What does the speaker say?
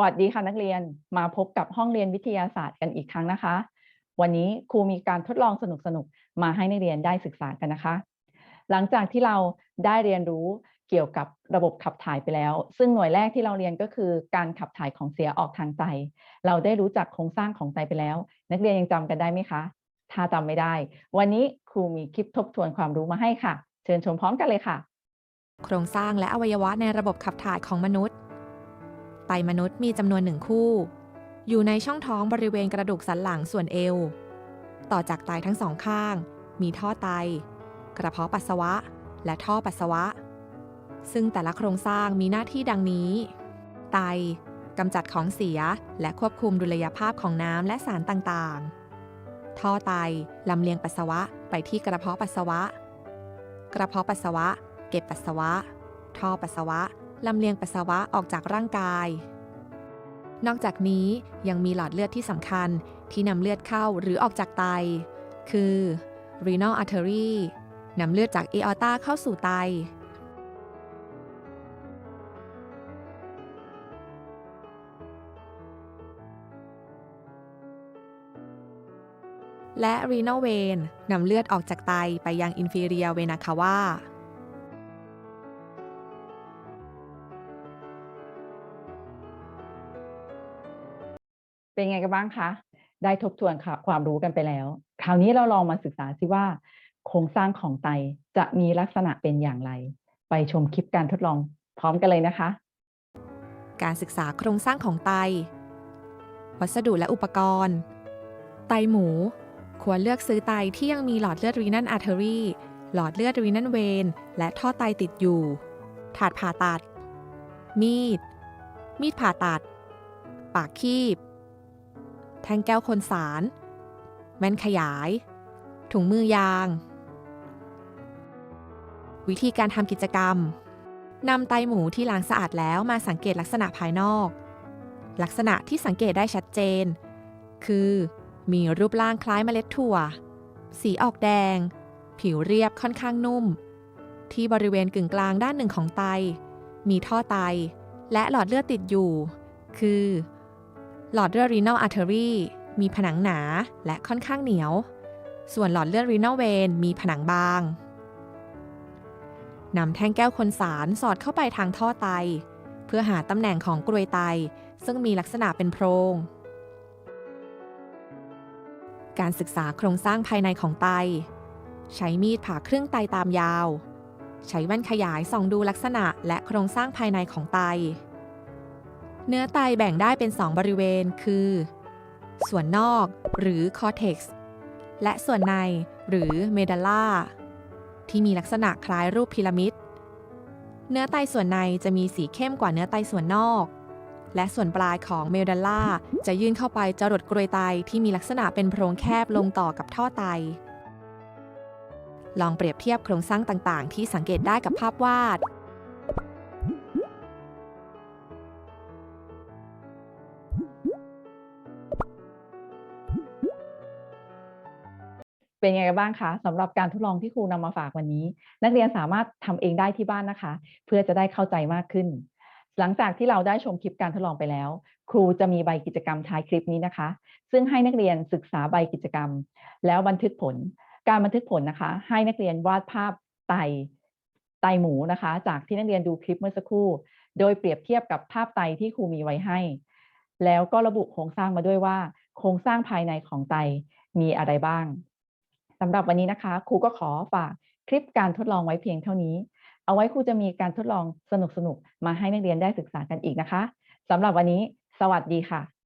วัสดีค่ะนักเรียนมาพบกับห้องเรียนวิทยาศาสตร์กันอีกครั้งนะคะ วันนี้ครูมีการทดลองสนุกๆมาให้นักเรียนได้ศึกษากันนะคะ หลังจากที่เราได้เรียนรู้เกี่ยวกับระบบขับถ่ายไปแล้ว ซึ่งหน่วยแรกที่เราเรียนก็คือการขับถ่ายของเสียออกทางไต เราได้รู้จักโครงสร้างของไตไปแล้ว นักเรียนยังจำกันได้ไหมคะ ถ้าจำไม่ได้ วันนี้ครูมีคลิปทบทวนความรู้มาให้ค่ะ เชิญชมพร้อมกันเลยค่ะ โครงสร้างและอวัยวะในระบบขับถ่ายของมนุษย์ ไตมนุษย์มีจำนวนหนึ่งคู่ อยู่ในช่องท้องบริเวณกระดูกสันหลังส่วนเอว ต่อจากไตทั้งสองข้าง มีท่อไต กระเพาะปัสสาวะ และท่อปัสสาวะ ซึ่งแต่ละโครงสร้างมีหน้าที่ดังนี้ ไตกำจัดของเสียและควบคุมดุลยภาพของน้ำและสารต่างๆ ท่อไตลำเลียงปัสสาวะไปที่กระเพาะปัสสาวะ กระเพาะปัสสาวะ เก็บปัสสาวะ ท่อปัสสาวะ ลำเลียงปัสสาวะออกจากร่างกาย นอกจากนี้ยังมีหลอดเลือดที่สำคัญที่นำเลือดเข้าหรือออกจากไต คือ renal artery นำเลือดจากเออ t ตาเข้าสู่ไต และ renal vein นำเลือดออกจากไตไปยัง inferior vena cava เป็นไงกันบ้างคะ ได้ทบทวนค่ะความรู้กันไปแล้ว คราวนี้เราลองมาศึกษาซิว่า โครงสร้างของไตจะมีลักษณะเป็นอย่างไร ไปชมคลิปการทดลองพร้อมกันเลยนะคะ การศึกษาโครงสร้างของไต วัสดุและอุปกรณ์ ไตหมู ควรเลือกซื้อไตที่ยังมีหลอดเลือดรีนันอาร์เทอรี่หลอดเลือดรีนันเวนและท่อไตติดอยู่ ถาดผ่าตัด มีด มีดผ่าตัด ปากคีบ ท่งแก้วคนสาร แว่นขยาย ถุงมือยาง วิธีการทำกิจกรรมนำไตหมูที่ล้างสะอาดแล้วมาสังเกตลักษณะภายนอก ลักษณะที่สังเกตได้ชัดเจน คือ มีรูปร่างคล้ายเมล็ดถั่ว สีออกแดง ผิวเรียบค่อนข้างนุ่ม ที่บริเวณกึ่งกลางด้านหนึ่งของไต มีท่อไต และหลอดเลือดติดอยู่ คือ หลอดเลือด renal artery มีผนังหนาและค่อนข้างเหนียว ส่วนหลอดเลือด renal vein มีผนังบางนำแท่งแก้วคนสารสอดเข้าไปทางท่อไต เพื่อหาตำแหน่งของกรวยไต ซึ่งมีลักษณะเป็นโพรง การศึกษาโครงสร้างภายในของไต ใช้มีดผ่าครึ่งไตตามยาว ใช้แว่นขยายส่องดูลักษณะและโครงสร้างภายในของไต เนื้อไตแบ่งได้เป็น 2 บริเวณคือ ส่วนนอกหรือ cortex และส่วนในหรือ medulla ที่มีลักษณะคล้ายรูปพีระมิด เนื้อไตส่วนในจะมีสีเข้มกว่าเนื้อไตส่วนนอก และส่วนปลายของเมดัลล่าจะยื่นเข้าไปจรดกรวยไตที่มีลักษณะเป็นโพรงแคบลงต่อกับท่อไต ลองเปรียบเทียบโครงสร้างต่างๆ ที่สังเกตได้กับภาพวาด เป็นยังไงบ้างคะสำหรับการทดลองที่ครูนำมาฝากวันนี้ นักเรียนสามารถทำเองได้ที่บ้านนะคะ เพื่อจะได้เข้าใจมากขึ้น หลังจากที่เราได้ชมคลิปการทดลองไปแล้ว ครูจะมีใบกิจกรรมท้ายคลิปนี้นะคะ ซึ่งให้นักเรียนศึกษาใบกิจกรรม แล้วบันทึกผล การบันทึกผลนะคะ ให้นักเรียนวาดภาพไตไตหมูนะคะ จากที่นักเรียนดูคลิปเมื่อสักครู่ โดยเปรียบเทียบกับภาพไตที่ครูมีไว้ให้ แล้วก็ระบุโครงสร้างมาด้วยว่า โครงสร้างภายในของไตมีอะไรบ้าง สำหรับวันนี้นะคะครูก็ขอฝากคลิปการทดลองไว้เพียงเท่านี้ เอาไว้ครูจะมีการทดลองสนุกๆ มาให้นักเรียนได้ศึกษากันอีกนะคะสำหรับวันนี้ สวัสดีค่ะ